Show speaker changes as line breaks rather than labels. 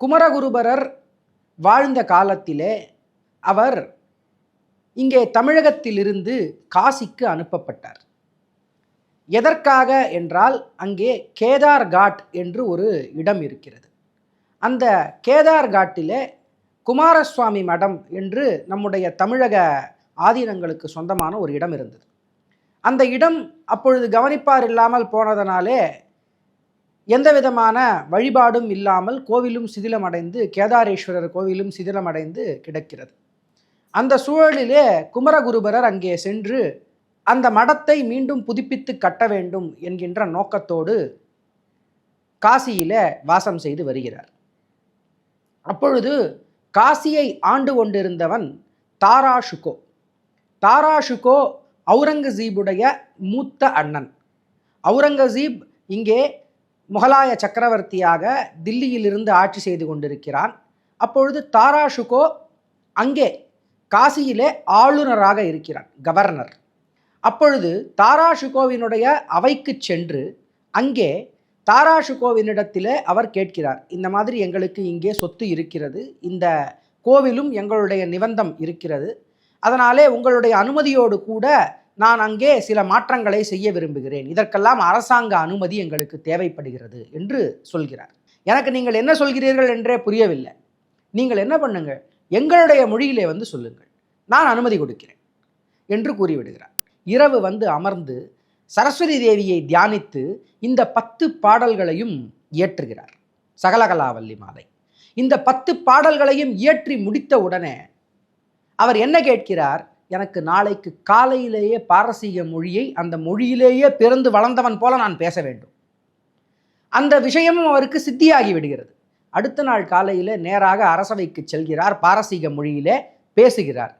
குமரகுருபரர் வாழ்ந்த காலத்திலே அவர் இங்கே தமிழகத்திலிருந்து காசிக்கு அனுப்பப்பட்டார். எதற்காக என்றால் அங்கே கேதார் காட் என்று ஒரு இடம் இருக்கிறது. அந்த கேதார் காட்டிலே குமாரசுவாமி மடம் என்று நம்முடைய தமிழக ஆதீனங்களுக்கு சொந்தமான ஒரு இடம் இருந்தது. அந்த இடம் அப்பொழுது கவனிப்பார் இல்லாமல் போனதனாலே எந்த விதமான வழிபாடும் இல்லாமல் கோவிலும் சிதிலமடைந்து கேதாரேஸ்வரர் கோவிலும் சிதிலமடைந்து கிடக்கிறது. அந்த சூழலிலே குமரகுருபரர் அங்கே சென்று அந்த மடத்தை மீண்டும் புதுப்பித்து கட்ட வேண்டும் என்கின்ற நோக்கத்தோடு காசியிலே வாசம் செய்து வருகிறார். அப்பொழுது காசியை ஆண்டு கொண்டிருந்தவன் தாராஷுகோ. தாராஷுகோ அவுரங்கசீபுடைய மூத்த அண்ணன். அவுரங்கசீப் இங்கே முகலாய சக்கரவர்த்தியாக தில்லியிலிருந்து ஆட்சி செய்து கொண்டிருக்கிறான். அப்பொழுது தாராஷுகோ அங்கே காசியிலே ஆளுநராக இருக்கிறான் கவர்னர். அப்பொழுது தாராஷுகோவினுடைய அவைக்கு சென்று அங்கே தாராஷுகோவினிடத்திலே அவர் கேட்கிறார் இந்த மாதிரி எங்களுக்கு இங்கே சொத்து இருக்கிறது இந்த கோவிலும் எங்களுடைய நிபந்தம் இருக்கிறது. அதனாலே உங்களுடைய அனுமதியோடு கூட நான் அங்கே சில மாற்றங்களை செய்ய விரும்புகிறேன். இதற்கெல்லாம் அரசாங்க அனுமதி எங்களுக்கு தேவைப்படுகிறது என்று சொல்கிறார். எனக்கு நீங்கள் என்ன சொல்கிறீர்கள் என்றே புரியவில்லை. நீங்கள் என்ன பண்ணுங்கள்? எங்களுடைய மொழியிலே வந்து சொல்லுங்கள். நான் அனுமதி கொடுக்கிறேன் என்று கூறிவிடுகிறார். இரவு வந்து அமர்ந்து சரஸ்வதி தேவியை தியானித்து இந்த பத்து பாடல்களையும் இயற்றுகிறார். சகலகலாவல்லி மாலை. இந்த பத்து பாடல்களையும் இயற்றி முடித்த உடனே அவர் என்ன கேட்கிறார்? எனக்கு நாளைக்கு காலையிலேயே பாரசீக மொழியை அந்த மொழியிலேயே பிறந்து வளர்ந்தவன் போல நான் பேச வேண்டும். அந்த விஷயமும் அவருக்கு சித்தியாகி விடுகிறது. அடுத்த நாள் காலையில் நேராக அரசவைக்கு செல்கிறார் பாரசீக மொழியிலே பேசுகிறார்.